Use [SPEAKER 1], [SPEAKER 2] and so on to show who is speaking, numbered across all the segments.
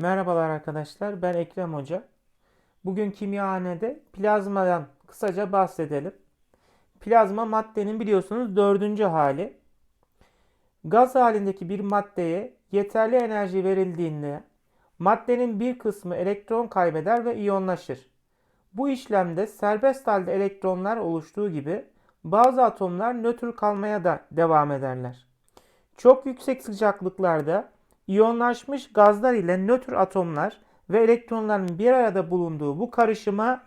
[SPEAKER 1] Merhabalar arkadaşlar, ben Ekrem Hoca. Bugün kimyahanede plazmadan kısaca bahsedelim. Plazma maddenin biliyorsunuz dördüncü hali. Gaz halindeki bir maddeye yeterli enerji verildiğinde maddenin bir kısmı elektron kaybeder ve iyonlaşır. Bu işlemde serbest halde elektronlar oluştuğu gibi bazı atomlar nötr kalmaya da devam ederler. Çok yüksek sıcaklıklarda iyonlaşmış gazlar ile nötr atomlar ve elektronların bir arada bulunduğu bu karışıma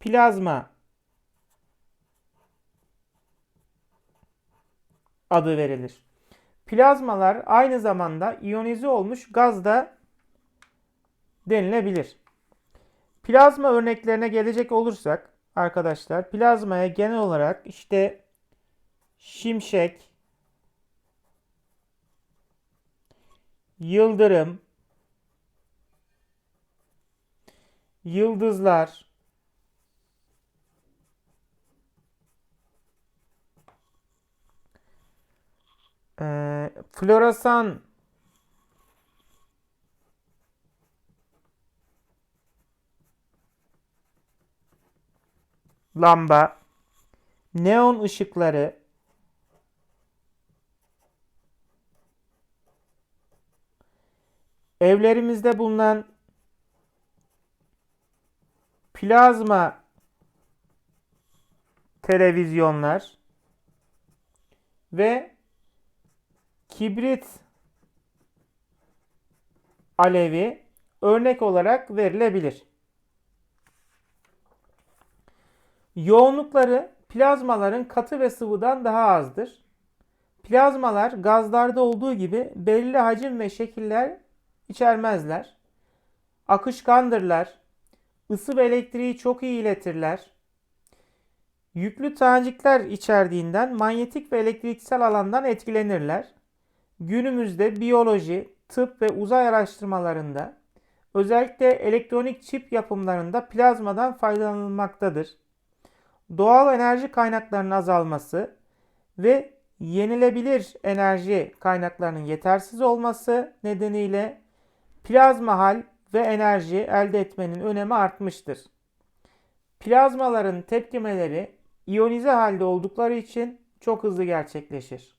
[SPEAKER 1] plazma adı verilir. Plazmalar aynı zamanda iyonize olmuş gaz da denilebilir. Plazma örneklerine gelecek olursak arkadaşlar plazmaya genel olarak işte şimşek, yıldırım, yıldızlar, eee, floresan. Lamba, neon ışıkları, evlerimizde bulunan plazma televizyonlar ve kibrit alevi örnek olarak verilebilir. Yoğunlukları plazmaların katı ve sıvıdan daha azdır. Plazmalar gazlarda olduğu gibi belirli hacim ve şekiller içermezler. Akışkandırlar, ısı ve elektriği çok iyi iletirler. Yüklü tanecikler içerdiğinden manyetik ve elektriksel alandan etkilenirler. Günümüzde biyoloji, tıp ve uzay araştırmalarında özellikle elektronik çip yapımlarında plazmadan faydalanılmaktadır. Doğal enerji kaynaklarının azalması ve yenilebilir enerji kaynaklarının yetersiz olması nedeniyle plazma hal ve enerji elde etmenin önemi artmıştır. Plazmaların tepkimeleri iyonize halde oldukları için çok hızlı gerçekleşir.